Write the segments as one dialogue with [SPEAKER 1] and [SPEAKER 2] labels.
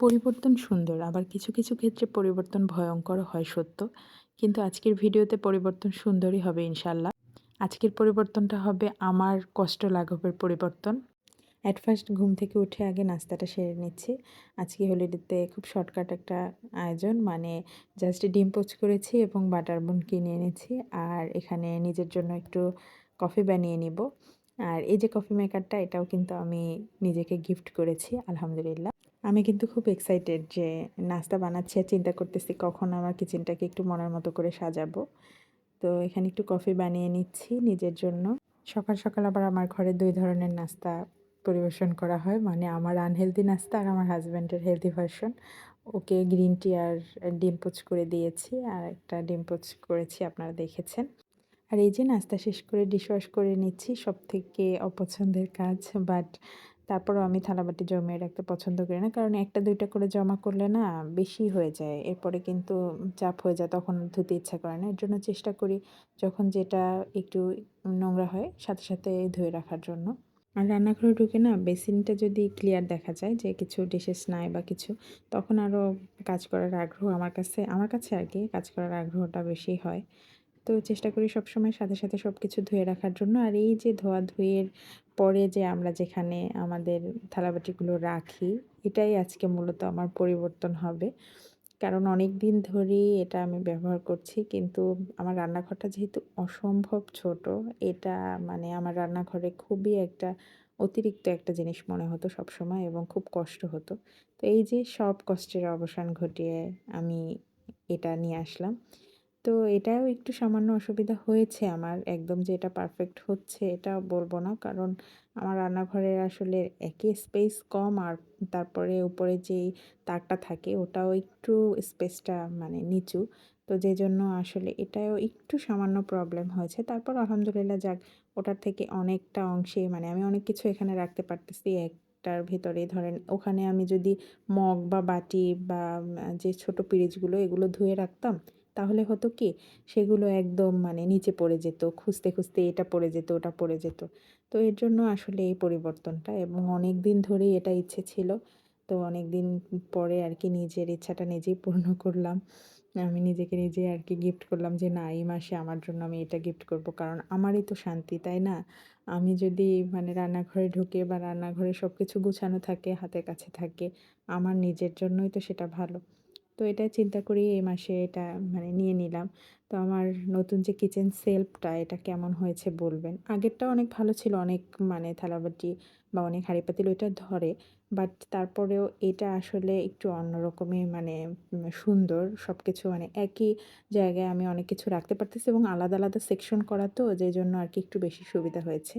[SPEAKER 1] পরিবর্তন সুন্দর, আবার কিছু কিছু ক্ষেত্রে পরিবর্তন ভয়ঙ্কর হয় সত্য। কিন্তু আজকের ভিডিওতে পরিবর্তন সুন্দরই হবে ইনশাল্লাহ। আজকের পরিবর্তনটা হবে আমার কষ্ট লাঘবের পরিবর্তন। অ্যাট ফার্স্ট ঘুম থেকে উঠে আগে নাস্তাটা সেরে নিচ্ছি। আজকে হলিডেতে খুব শর্টকাট একটা আয়োজন মানে জাস্ট ডিম পোচ করেছি এবং বাটার বুন কিনে এনেছি। আর এখানে নিজের জন্য একটু কফি বানিয়ে নিব। আর এই যে কফি মেকারটা এটাও কিন্তু আমি নিজেকে গিফট করেছি, আলহামদুলিল্লাহ। আমি কিন্তু খুব এক্সাইটেড যে নাস্তা বানাচ্ছি আর চিন্তা করতেছি কখন আমার কিচেনটাকে একটু মনের মতো করে সাজাবো। তো এখানে একটু কফি বানিয়ে নিচ্ছি নিজের জন্য। সকাল সকাল আবার আমার ঘরে দুই ধরনের নাস্তা পরিবেশন করা হয়। মানে আমার আনহেলদি নাস্তা আর আমার হাজব্যান্ডের healthy version okay green tea আর ডিম পোচ করে দিয়েছি আর একটা ডিম পোচ করেছি আপনারা দেখেছেন। আর এই যে নাস্তা শেষ করে ডিশওয়াশ করে নিচ্ছি সব থেকে অপছন্দের কাজ। বাট তারপরও আমি থালাবাটি জমিয়ে রাখতে পছন্দ করি না। কারণ একটা, দুইটা করে জমা করলে না বেশি হয়ে যায়। এরপরে কিন্তু চাপ হয়ে যায়, তখন ধুতে ইচ্ছা করে না। এর জন্য চেষ্টা করি যখন যেটা একটু নোংরা হয়, সাথে সাথে ধুয়ে রাখার জন্য। আর রান্নাঘরে ঢুকে না বেসিনটা যদি ক্লিয়ার দেখা যায় যে কিছু ডিশেস নাই বা কিছু, তখন আরও কাজ করার আগ্রহ আমার কাছে আমার কাছে আর কি কাজ করার আগ্রহটা বেশি হয়। তো চেষ্টা করি সবসময় সাথে সাথে সব কিছু ধুয়ে রাখার জন্য। আর এই যে ধোয়া ধুয়ের পরে যে আমরা যেখানে আমাদের থালাবাটিগুলো রাখি, এটাই আজকে মূলত আমার পরিবর্তন হবে। কারণ অনেক দিন ধরেই এটা আমি ব্যবহার করছি, কিন্তু আমার রান্নাঘরটা যেহেতু অসম্ভব ছোট, এটা মানে আমার রান্নাঘরে খুবই একটা অতিরিক্ত একটা জিনিস মনে হতো সবসময় এবং খুব কষ্ট হতো। তো এই যে সব কষ্টের অবসান ঘটিয়ে আমি এটা নিয়ে আসলাম। তো এটাও একটু সামান্য অসুবিধা হয়েছে আমার একদম যে এটা পারফেক্ট হচ্ছে এটা বলব না। কারণ আমার রান্নাঘরের আসলে একই স্পেস কম আর তারপরে উপরে যেই তাকটা থাকে ওটাও একটু স্পেসটা মানে নিচু। তো যে জন্য আসলে এটাও একটু সামান্য প্রবলেম হয়েছে। তারপর আলহামদুলিল্লাহ যাক ওটার থেকে অনেকটা অংশে মানে আমি অনেক কিছু এখানে রাখতে পারতেছি। এক একটার ভিতরে ধরেন ওখানে আমি যদি মগ বা বাটি বা যে ছোট পিরিচগুলো এগুলো ধুয়ে রাখতাম তাহলে হতো কি? সেগুলো একদম মানে নিচে পড়ে যেত, খুঁজতে খুঁজতে এটা পড়ে যেত, ওটা পড়ে যেত। তো এর জন্য আসলে এই পরিবর্তনটা এবং অনেক দিন ধরেই এটা ইচ্ছে ছিল। তো অনেক দিন পরে আর কি নিজের ইচ্ছাটা নিজেই পূর্ণ করলাম। আমি নিজেকে নিজে আর কি গিফট করলাম যে, না, এই মাসে আমার জন্য আমি এটা গিফট করব। কারণ আমারই তো শান্তি, তাই না? আমি যদি মানে রান্নাঘরে ঢুকে বা রান্নাঘরে সব কিছু গুছানো থাকে, হাতের কাছে থাকে, আমার নিজের জন্যই তো সেটা ভালো। তো এটা চিন্তা করি এই মাসে এটা মানে নিয়ে নিলাম। তো আমার নতুন যে কিচেন সেলফটা এটা কেমন হয়েছে বলবেন? আগেরটা অনেক ভালো ছিল, অনেক মানে থালাবাটি বা অনেক হাঁড়ি পাতিল ওইটা ধরে বাট তারপরেও এটা আসলে একটু অন্যরকমই মানে সুন্দর। সব কিছু মানে একই জায়গায় আমি অনেক কিছু রাখতে পারতেছি এবং আলাদা আলাদা সেকশন করা তো যে জন্য আর কি একটু বেশি সুবিধা হয়েছে।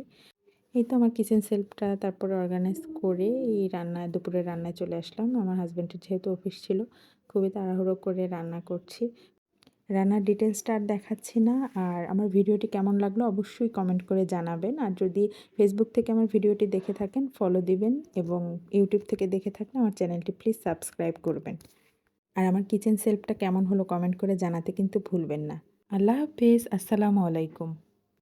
[SPEAKER 1] এই তো আমার কিচেন সেলফটা তারপরে অর্গানাইজ করে এই রান্নায়, দুপুরে রান্নায় চলে আসলাম। আমার হাজব্যান্ডের যেহেতু অফিস ছিল, খুবই তাড়াহুড়ো করে রান্না করছি। রান্নার ডিটেলসটা আর দেখাচ্ছি না। আর আমার ভিডিওটি কেমন লাগল অবশ্যই কমেন্ট করে জানাবেন। আর যদি ফেসবুক থেকে আমার ভিডিওটি দেখে থাকেন ফলো দিবেন এবং ইউটিউব থেকে দেখে থাকলে আমার চ্যানেলটি প্লিজ সাবস্ক্রাইব করবেন। আর আমার কিচেন সেলফটা কেমন হলো কমেন্ট করে জানাতে কিন্তু ভুলবেন না। আল্লাহ হাফিজ, আসসালামু আলাইকুম।